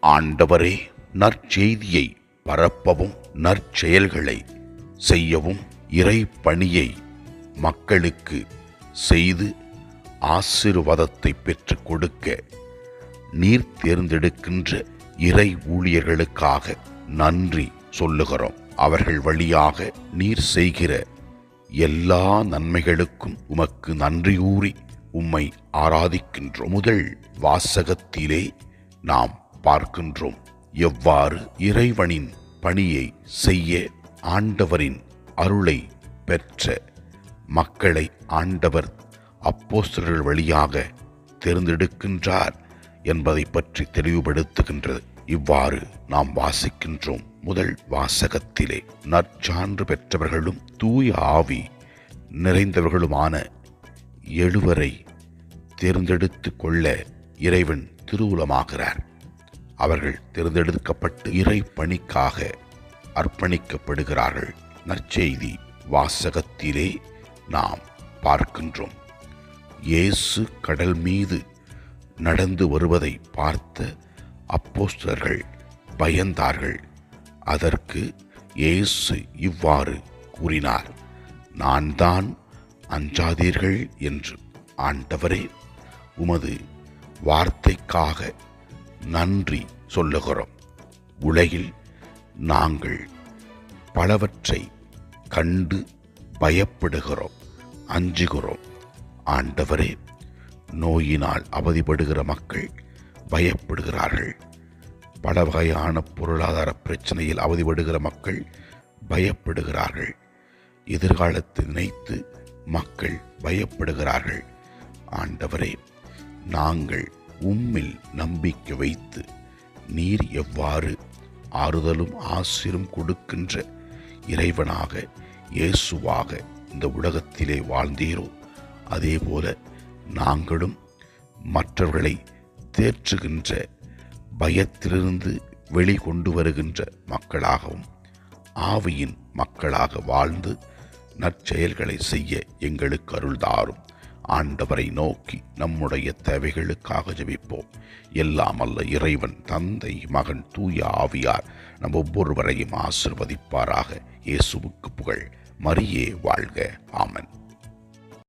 ஆண்டவரே நற்செய்தியை பரப்பவும் நற்செயல்களை செய்யவும் இறை பணியை மக்களுக்கு செய்து ஆசிர்வாதத்தை பெற்றுக் கொடுக்க நீர் தேர்ந்தெடுக்கின்ற இறை ஊழியர்களுக்காக நன்றி சொல்லுகிறோம். அவர்கள் வழியாக நீர் செய்கிற எல்லா நன்மைகளுக்கும் உமக்கு நன்றி கூறி உம்மை ஆராதிக்கின்றோம் முதல் வாசகத்திலே நாம் பார்க்கின்றோம். எவ்வாறு இறைவனின் பணியை செய்ய ஆண்டவரின் அருளை பெற்ற மக்களை ஆண்டவர் அப்போஸ்தர்கள் வழியாக தேர்ந்தெடுக்கின்றார் என்பதை பற்றி தெளிவுபடுத்துகின்றது. இவ்வாறு நாம் வாசிக்கின்றோம் முதல் வாசகத்திலே. நற்சான்று பெற்றவர்களும் தூய ஆவி நிறைந்தவர்களுமான எழுவரை தேர்ந்தெடுத்து கொள்ள இறைவன் திருவுலமாகிறார் அவர்கள் தேர்ந்தெடுக்கப்பட்டு இறை பணிக்காக அர்ப்பணிக்கப்படுகிறார்கள். நற்செய்தி வாசகத்திலே நாம் பார்க்கின்றோம். இயேசு கடல் மீது நடந்து வருவதை பார்த்த அப்போஸ்டர்கள் பயந்தார்கள். அதற்கு இயேசு இவ்வாறு கூறினார் நான் தான் அஞ்சாதீர்கள் என்று ஆண்டவரே உமது வார்த்தைக்காக நன்றி சொல்லுகிறோம். உலகில் நாங்கள் பலவற்றை கண்டு பயப்படுகிறோம் அஞ்சுகிறோம். ஆண்டவரே நோயினால் அவதிப்படுகிற மக்கள் பயப்படுகிறார்கள். பல வகையான பொருளாதார பிரச்சனையில் அவதிப்படுகிற மக்கள் பயப்படுகிறார்கள். எதிர்காலத்தை நினைத்து மக்கள் பயப்படுகிறார்கள். ஆண்டவரே நாங்கள் உம்மில் நம்பிக்கை வைத்து நீர் எவ்வாறு ஆறுதலும் ஆசிரும் கொடுக்கின்ற இறைவனாக இயேசுவாக இந்த உலகத்திலே வாழ்ந்தீரோ? அதேபோல நாங்களும் மற்றவர்களை தேற்றுகின்ற பயத்திலிருந்து வெளிக்கொண்டு வருகின்ற மக்களாகவும் ஆவியின் மக்களாக வாழ்ந்து நற்செயல்களை செய்ய எங்களுக்கு அருள்தாரும் ஆண்டவரை நோக்கி நம்முடைய தேவைகளுக்காக ஜபிப்போம். எல்லாம் அல்ல இறைவன் தந்தை மகன் தூய ஆவியார் நம் ஒவ்வொருவரையும் ஆசிர்வதிப்பாராக. இயேசுவுக்கு புகழ். மரியே வாழ்க. ஆமன்.